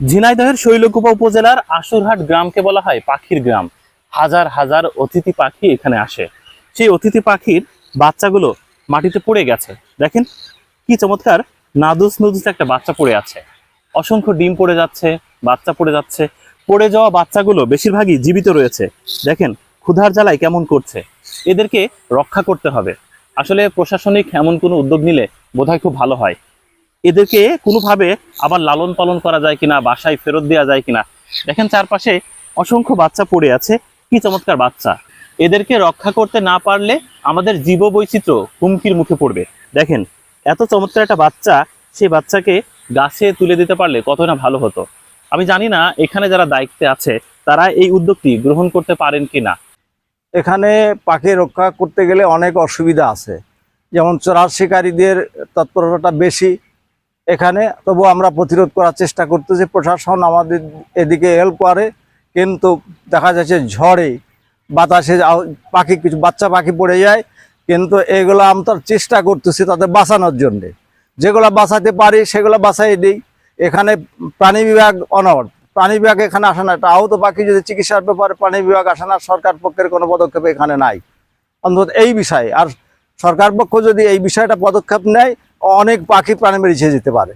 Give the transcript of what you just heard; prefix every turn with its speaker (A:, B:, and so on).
A: ঝিনাইদহের শৈলকুপা উপজেলার আশুরহাট গ্রামকে বলা হয় পাখির গ্রাম। হাজার হাজার অতিথি পাখি এখানে আসে। সেই অতিথি পাখির বাচ্চাগুলো মাটিতে পড়ে গেছে। দেখেন কি চমৎকার, নাদুস নুদুস একটা বাচ্চা পড়ে আছে। অসংখ্য ডিম পড়ে যাচ্ছে, বাচ্চা পড়ে যাচ্ছে। পড়ে যাওয়া বাচ্চাগুলো বেশিরভাগই জীবিত রয়েছে। দেখেন ক্ষুধার জ্বালায় কেমন করছে। এদেরকে রক্ষা করতে হবে। আসলে প্রশাসনিক এমন কোনো উদ্যোগ নিলে বোধহয় খুব ভালো হয়। এদেরকে কোনোভাবে আবার লালন পালন করা যায় কিনা, বাসায় ফেরত দেওয়া যায় কিনা? দেখেন চারপাশে অসংখ্য বাচ্চা পড়ে আছে। কি চমৎকার বাচ্চা। এদেরকে রক্ষা করতে না পারলে আমাদের জীব বৈচিত্র্য হুমকির মুখে পড়বে। দেখেন, এত চমৎকার একটা বাচ্চা, সেই বাচ্চাকে গাছে তুলে দিতে পারলে কত না ভালো হতো। আমি জানি না এখানে যারা দায়িত্বে আছে, তারা এই উদ্যোগটি গ্রহণ করতে পারেন কি না
B: এখানে পাখি রক্ষা করতে গেলে অনেক অসুবিধা আছে। যেমন চোরার শিকারীদের তৎপরতাটা বেশি এখানে, তবু আমরা প্রতিরোধ করার চেষ্টা করতেছি। প্রশাসন আমাদের এদিকে হেল্প করে, কিন্তু দেখা যাচ্ছে ঝড়ে বাতাসে পাখি কিছু, বাচ্চা পাখি পড়ে যায়। কিন্তু এগুলো আমরা চেষ্টা করতেছি তাদের বাঁচানোর জন্যে। যেগুলো বাঁচাতে পারি, সেগুলো বাঁচাই দিই। এখানে প্রাণী বিভাগ অনবর প্রাণী বিভাগ এখানে আসে না। আহত পাখি যদি চিকিৎসার ব্যাপারে প্রাণী বিভাগ আসে না, সরকার পক্ষের কোনো পদক্ষেপ এখানে নাই। অন্তত এই বিষয়ে। আর সরকার পক্ষ যদি এই বিষয়টা পদক্ষেপ নেয় অনেক পাখি প্রাণে বেরিয়ে যেতে পারে।